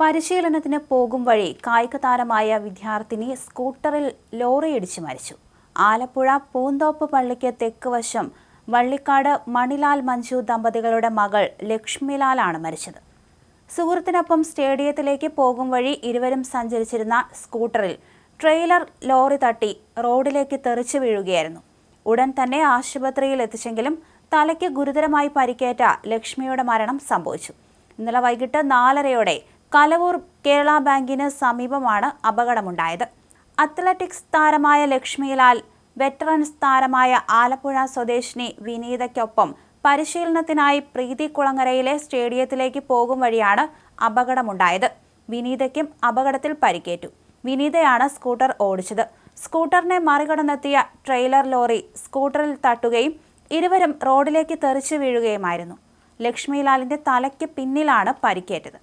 പരിശീലനത്തിന് പോകും വഴി കായിക താരമായ വിദ്യാർത്ഥിനി സ്കൂട്ടറിൽ ലോറിയിടിച്ച് മരിച്ചു. ആലപ്പുഴ പൂന്തോപ്പ് പള്ളിക്ക് തെക്ക് വശം വള്ളിക്കാട് മണിലാൽ മഞ്ജു ദമ്പതികളുടെ മകൾ ലക്ഷ്മിലാലാണ് മരിച്ചത്. സുഹൃത്തിനൊപ്പം സ്റ്റേഡിയത്തിലേക്ക് പോകും വഴി ഇരുവരും സഞ്ചരിച്ചിരുന്ന സ്കൂട്ടറിൽ ട്രെയിലർ ലോറി തട്ടി റോഡിലേക്ക് തെറിച്ചു വീഴുകയായിരുന്നു. ഉടൻ തന്നെ ആശുപത്രിയിൽ എത്തിച്ചെങ്കിലും തലയ്ക്ക് ഗുരുതരമായി പരിക്കേറ്റ ലക്ഷ്മിയുടെ മരണം സംഭവിച്ചു. ഇന്നലെ വൈകിട്ട് നാലരയോടെ കലവൂർ കേരള ബാങ്കിന് സമീപമാണ് അപകടമുണ്ടായത്. അത്ലറ്റിക്സ് താരമായ ലക്ഷ്മിലാൽ വെറ്ററൻസ് താരമായ ആലപ്പുഴ സ്വദേശിനി വിനീതയ്ക്കൊപ്പം പരിശീലനത്തിനായി പ്രീതി കുളങ്ങരയിലെ സ്റ്റേഡിയത്തിലേക്ക് പോകും വഴിയാണ് അപകടമുണ്ടായത്. വിനീതയ്ക്കും അപകടത്തിൽ പരിക്കേറ്റു. വിനീതയാണ് സ്കൂട്ടർ ഓടിച്ചത്. സ്കൂട്ടറിനെ മറികടന്നെത്തിയ ട്രെയിലർ ലോറി സ്കൂട്ടറിൽ തട്ടുകയും ഇരുവരും റോഡിലേക്ക് തെറിച്ചു വീഴുകയുമായിരുന്നു. ലക്ഷ്മിലാലിന്റെ തലയ്ക്ക് പിന്നിലാണ് പരിക്കേറ്റത്.